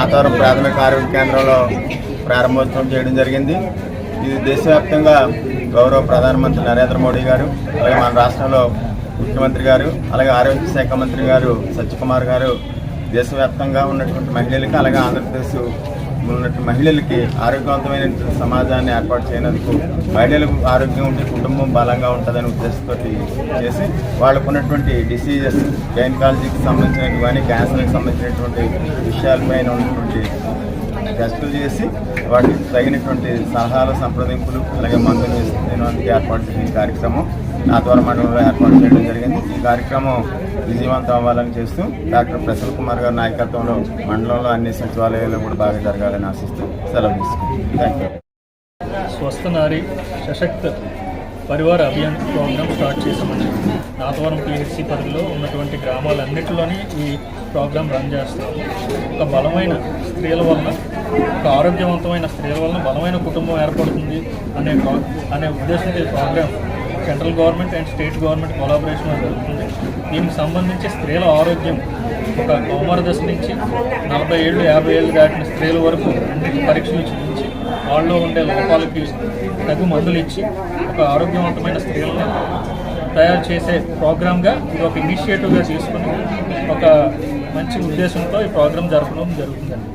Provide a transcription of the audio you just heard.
నాతవరం ప్రాథమిక ఆరోగ్య కేంద్రంలో ప్రారంభోత్సవం చేయడం జరిగింది. ఇది దేశవ్యాప్తంగా గౌరవ ప్రధానమంత్రి నరేంద్ర మోడీ గారు అలాగే మన రాష్ట్రంలో ముఖ్యమంత్రి గారు అలాగే ఆరోగ్య శాఖ మంత్రి గారు సత్యకుమార్ గారు దేశవ్యాప్తంగా ఉన్నటువంటి మహిళలకు అలాగే ఆంధ్రప్రదేశ్ ఉన్నటువంటి మహిళలకి ఆరోగ్యవంతమైన సమాజాన్ని ఏర్పాటు చేయనందుకు మహిళలకు ఆరోగ్యం ఉంటే కుటుంబం బలంగా ఉంటుందనే ఉద్దేశంతో చేసి వాళ్ళకు ఉన్నటువంటి డిసీజెస్ గైనకాలజీకి సంబంధించినవి కానీ క్యాన్సర్కి సంబంధించినటువంటి విషయాలపైన ఉన్నటువంటి టెస్టులు చేసి వాటికి తగినటువంటి సలహాలు సంప్రదింపులు అలాగే మందులు ఇవ్వడానికి ఏర్పాటు చేసిన కార్యక్రమం నాతవరం మండలంలో ఏర్పాటు చేయడం జరిగింది. ఈ కార్యక్రమం విజయవంతం అవ్వాలని చేస్తూ డాక్టర్ ప్రసన్న కుమార్ గారి నాయకత్వంలో మండలంలో అన్ని సచివాలయాల్లో కూడా బాగా జరగాలని ఆశిస్తూ సెలవు తీసుకుంటాం థ్యాంక్ యూ స్వస్థ నారి సశక్త పరివార అభియాన్ ప్రోగ్రామ్ స్టార్ట్ చేసామండి నాతవరం పిహెచ్సి పరిధిలో ఉన్నటువంటి గ్రామాలన్నింటిలోని ఈ ప్రోగ్రాం రన్ చేస్తున్నాము ఒక బలమైన స్త్రీల వలన ఒక ఆరోగ్యవంతమైన స్త్రీల వలన బలమైన కుటుంబం ఏర్పడుతుంది అనే అనే ఉద్దేశంతో ఈ program central government and state government కొలాబరేషన్లో జరుగుతుంది. దీనికి సంబంధించి స్త్రీల ఆరోగ్యం ఒక కౌమార దశ నుంచి నలభై ఏళ్ళు యాభై ఏళ్ళు దాటిన స్త్రీల వరకు అన్ని పరీక్షలు చూపించి వాళ్ళలో ఉండే లోపాలకి తగు మందులు ఇచ్చి ఒక ఆరోగ్యవంతమైన స్త్రీలను తయారు చేసే ప్రోగ్రామ్గా ఇది ఒక ఇనిషియేటివ్గా తీసుకుని ఒక మంచి ఉద్దేశంతో ఈ ప్రోగ్రామ్ జరపడం జరుగుతుందండి.